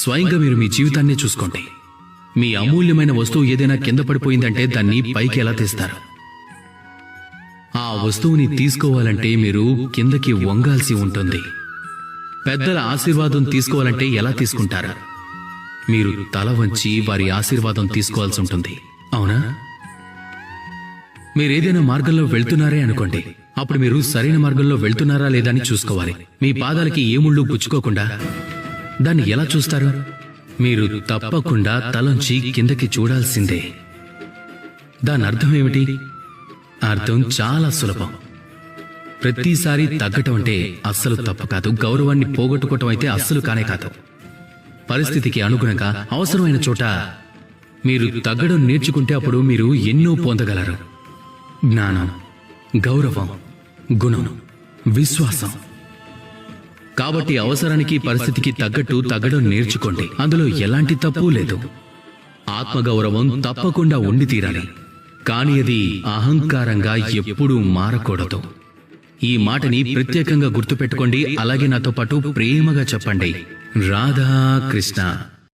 స్వయంగా మీరు మీ జీవితాన్నే చూసుకోండి. మీ అమూల్యమైన వస్తువు ఏదైనా కింద పడిపోయిందంటే దాన్ని పైకి ఎలా తీస్తారు? ఆ వస్తువుని తీసుకోవాలంటే మీరు కిందకి వంగాల్సి ఉంటుంది. పెద్దల ఆశీర్వాదం తీసుకోవాలంటే ఎలా తీసుకుంటారు? మీరు తల వంచి వారి ఆశీర్వాదం తీసుకోవాల్సి ఉంటుంది. అవునా? మీరేదైనా మార్గంలో వెళ్తున్నారే అనుకోండి. అప్పుడు మీరు సరైన మార్గంలో వెళ్తున్నారా లేదా అని చూసుకోవాలి. మీ పాదాలకి ఏ ముళ్ళు గుచ్చుకోకుండా? దాన్ని ఎలా చూస్తారు? మీరు తప్పకుండా తలంచి కిందకి చూడాల్సిందే. దాని అర్థం ఏమిటి? అర్థం చాలా సులభం. ప్రతిసారి తగ్గటం అంటే అస్సలు తప్పు కాదు. గౌరవాన్ని పోగొట్టుకోవటం అయితే అస్సలు కానే కాదు. పరిస్థితికి అనుగుణంగా అవసరమైన చోట మీరు తగ్గడం నేర్చుకుంటే అప్పుడు మీరు ఎన్నో పొందగలరు. జ్ఞానం గౌరవం గుణం విశ్వాసం. కాబట్టి అవసరానికి పరిస్థితికి తగ్గట్టు తగ్గడం నేర్చుకోండి. అందులో ఎలాంటి తప్పు లేదు. ఆత్మగౌరవం తప్పకుండా ఉండి తీరాలి. కాని అది అహంకారంగా ఎప్పుడూ మారకూడదు. ఈ మాటని ప్రత్యేకంగా గుర్తుపెట్టుకోండి. అలాగే నాతో పాటు ప్రేమగా చెప్పండి. రాధా కృష్ణ